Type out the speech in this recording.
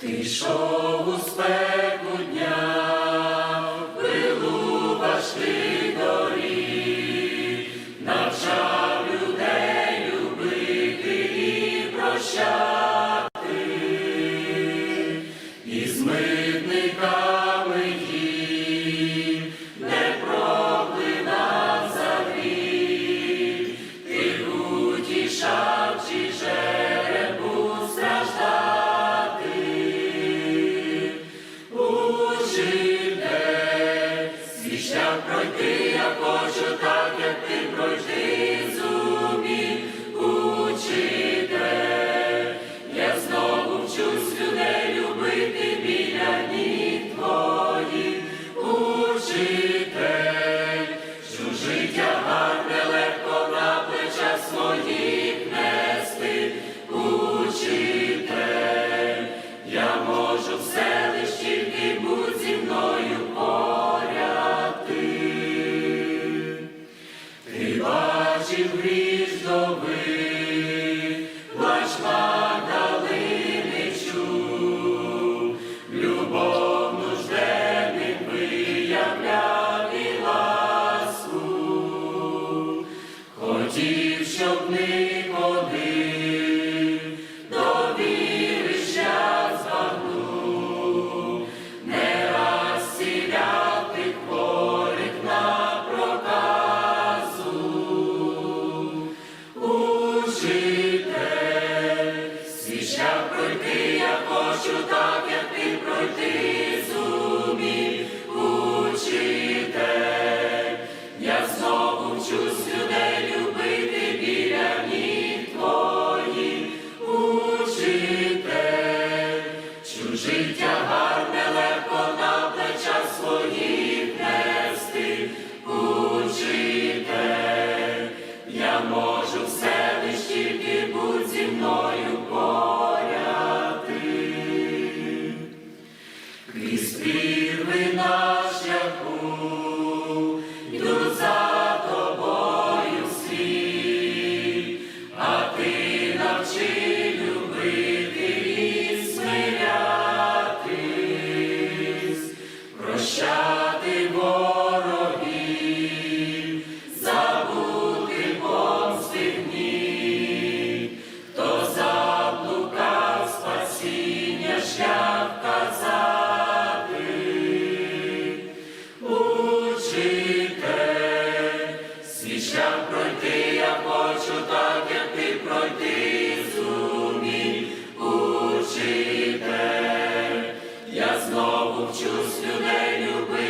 Ти йшов у спеку дня, пилу важкий доріг, навчав людей любити і прощати. пройти я хочу так, як ти пройти зумів, учитель. Я знову вчусь людей любити біля ніг твої учитель, що життя. очі гріздови, плач Магдалини чув, любов нужденним виявляти ласку, хотів, щоб ніколи Крізь співи на Ісус людей любив.